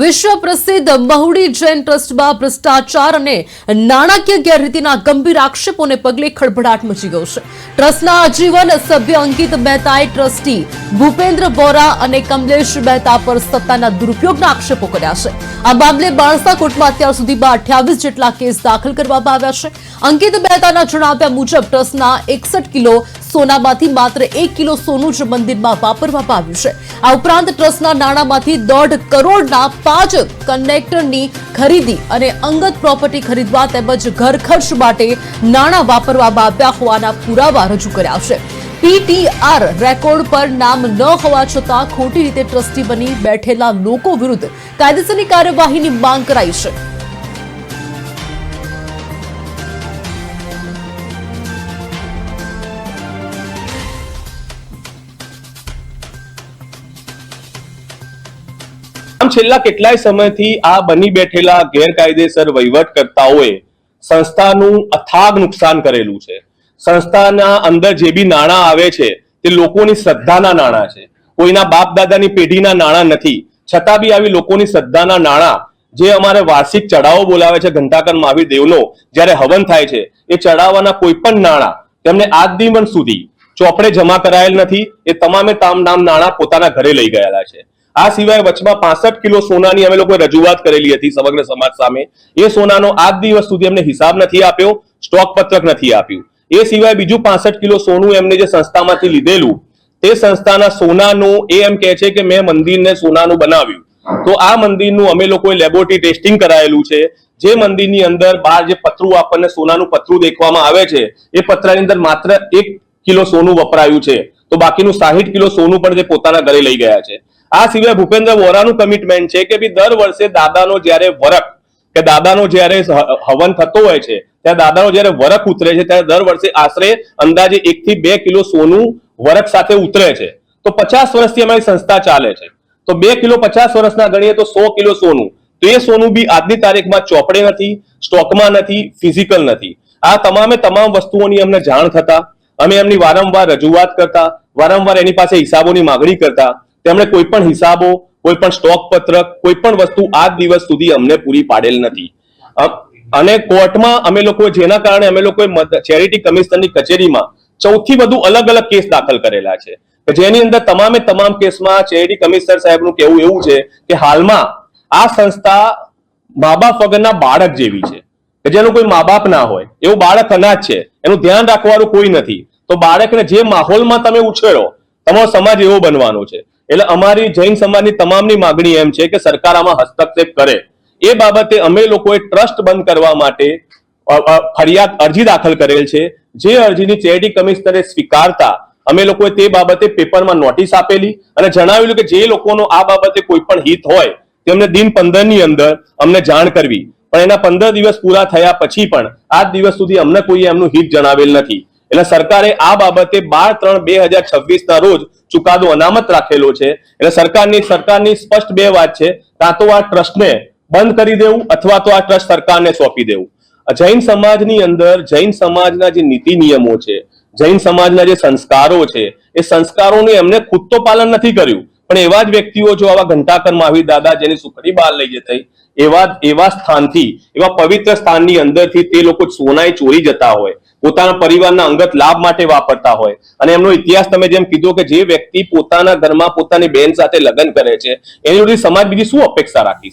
વિશ્વ પ્રસિદ્ધ મહુડી જૈન ટ્રસ્ટમાં ભ્રષ્ટાચાર અને નાણાકીય ગેરરીતિના ગંભીર આક્ષેપોને પગલે ખળભળાટ મચી ગયો છે. ટ્રસ્ટના આજીવન સભ્ય અંકિત મહેતાએ ટ્રસ્ટી ભૂપેન્દ્ર બોરા અને કમલેશ મહેતા પર સત્તાના દુરુપયોગના આક્ષેપો કર્યા છે. આ મામલે બાણસા કોર્ટમાં અત્યાર સુધીમાં અઠ્યાવીસ જેટલા કેસ દાખલ કરવામાં આવ્યા છે. અંકિત મહેતાના જણાવ્યા મુજબ ટ્રસ્ટના એકસઠ કિલો સોનામાંથી માત્ર એક કિલો સોનું જ મંદિરમાં વાપરવામાં આવ્યું છે. આ ઉપરાંત ટ્રસ્ટના નાણાંમાંથી દોઢ કરોડના પાંચ કનેક્ટરની ખરીદી અને અંગત પ્રોપર્ટી ખરીદવા તેમજ ઘર ખર્ચ માટે નાણાં વાપરવામાં આવ્યા હોવાના પુરાવા રજૂ કર્યા છે. પીટીઆર રેકોર્ડ પર નામ ન હોવા છતાં ખોટી રીતે ટ્રસ્ટી બની બેઠેલા લોકો વિરુદ્ધ કાયદેસરની કાર્યવાહીની માંગ કરાઈ છે. આમ છેલ્લા કેટલાય સમયથી આ બની બેઠેલા ગેરકાયદેસર વહીવટકર્તાઓએ સંસ્થાનું અથાગ નુકસાન કરેલું છે. સંસ્થાના અંદર જે બી નાણાં આવે છે, તે લોકોની શ્રદ્ધાના નાણાં છે. કોઈના બાપ દાદાની પેઢીના નાણાં નથી. છતાં બી આવી લોકોની શ્રદ્ધાના નાણાં જે અમારે વાર્ષિક ચડાવો બોલાવે છે ઘંટાકર મહાવીર દેવનો, જ્યારે હવન થાય છે, એ ચડાવવાના કોઈ પણ નાણાં તેમને આજ દિવસ સુધી ચોપડે જમા કરાયેલ નથી. એ તમામે તામ નામ નાણાં પોતાના ઘરે લઈ ગયેલા છે. આ સિવાય વચમાં પાસઠ કિલો સોનાની અમે લોકોએ રજૂઆત કરેલી હતી સમગ્ર સમાજ સામે. એ સોનાનો આજ દિવસ સુધી એમને હિસાબ નથી આપ્યો, સ્ટોક પત્રક નથી આપ્યું. એ સિવાય બીજું પાસઠ કિલો સોનું એમને જે સંસ્થામાંથી લીધેલું, તે સંસ્થાના સોનાનું એ એમ કહે છે કે મેં મંદિરને સોનાનું બનાવ્યું. તો આ મંદિરનું અમે લોકોએ લેબોરેટરી ટેસ્ટિંગ કરાયેલું છે. જે મંદિરની અંદર બહાર જે પતરું આપણને સોનાનું પતરું દેખવામાં આવે છે, એ પતરાની અંદર માત્ર એક કિલો સોનું વપરાયું છે. તો બાકીનું સાહીઠ કિલો સોનું પણ જે પોતાના ઘરે લઈ ગયા છે. આ સિવાય ભૂપેન્દ્ર વોરાનું કમિટમેન્ટ છે કે ભી દર વર્ષે દાદાનો જ્યારે વરખ, કે દાદાનો જ્યારે હવન થતો હોય છે, ત્યારે દાદાનો જ્યારે વરખ ઉતરે છે, ત્યારે દર વર્ષે આશરે અંદાજે એક થી બે કિલો સોનું વરખ સાથે ઉતરે છે. તો પચાસ વર્ષથી અમારી સંસ્થા ચાલે છે. તો બે કિલો પચાસ વર્ષના ગણીએ તો સો કિલો સોનું. તો એ સોનું બી આજની તારીખમાં ચોપડે નથી, સ્ટોકમાં નથી, ફિઝિકલ નથી. આ તમામે તમામ વસ્તુઓની અમને જાણ થતા, અમે એમની વારંવાર રજૂઆત કરતા, વારંવાર એની પાસે હિસાબોની માગણી કરતા તેમણે કોઈ પણ હિસાબો, કોઈ પણ સ્ટોક પત્રક, કોઈ પણ વસ્તુ આજ દિવસ સુધી અમને પૂરી પાડેલ નથી. અને કોર્ટમાં અમે લોકો જેના કારણે અમે લોકોએ ચેરિટી કમિશનરની કચેરીમાં સૌથી વધુ અલગ અલગ કેસ દાખલ કરેલા છે. જેની અંદર તમામે તમામ કેસમાં ચેરિટી કમિશનર સાહેબનું કહેવું એવું છે કે હાલમાં આ સંસ્થા મા બાપ વગરના બાળક જેવી છે. કે જેનું કોઈ મા બાપ ના હોય. એવું બાળક અનાજ છે. એનું ધ્યાન રાખવાનું કોઈ નથી. તો બાળકને જે માહોલમાં તમે ઉછેરો, તમારો સમાજ એવો બનવાનો છે. એટલે અમારી જૈન સમાજની તમામની માગણી એમ છે કે સરકાર આમાં હસ્તક્ષેપ કરે. એ બાબતે અમે લોકોએ ટ્રસ્ટ બંધ કરવા માટે ફરિયાદ અરજી દાખલ કરેલ છે. જે અરજીની ચેરિટી કમિશનરે સ્વીકારતા અમે લોકોએ તે બાબતે પેપરમાં નોટિસ આપેલી અને જણાવેલું કે જે લોકોનો આ બાબતે કોઈ પણ હિત હોય, તેમને દિન પંદરની અંદર અમને જાણ કરવી. પણ એના પંદર દિવસ પૂરા થયા પછી પણ આજ દિવસ સુધી અમને કોઈએ એમનું હિત જણાવેલ નથી. એટલે સરકારે આ બાબતે બાર ત્રણ બે હજાર છવ્વીસ ના રોજ ચુકાદો અનામત રાખેલો છે. એટલે સરકારની સરકારની સ્પષ્ટ બે વાત છે. કાં તો આ ટ્રસ્ટને બંધ કરી દેવું અથવા તો આ ટ્રસ્ટ સરકારને સોંપી દેવું. જૈન સમાજની અંદર, જૈન સમાજના જે નીતિ નિયમો છે, જૈન સમાજના જે સંસ્કારો છે, એ સંસ્કારોનું એમને ખુદ તો પાલન નથી કર્યું. પણ એવા જ વ્યક્તિઓ જો આવા ઘંટાકર મહાવીર દાદા જેની સુખડી બહાર લઈ જતી એવા એવા સ્થાનથી, એવા પવિત્ર સ્થાનની અંદરથી તે લોકો સોનાએ ચોરી જતા હોય, પોતાના પરિવારના અંગત લાભ માટે વાપરતા હોય. અને એમનો ઇતિહાસ તમે જેમ કીધો કે જે વ્યક્તિ પોતાના ઘરમાં પોતાની બહેન સાથે લગ્ન કરે છે, એની જોડે સમાજ બીજી શું અપેક્ષા રાખી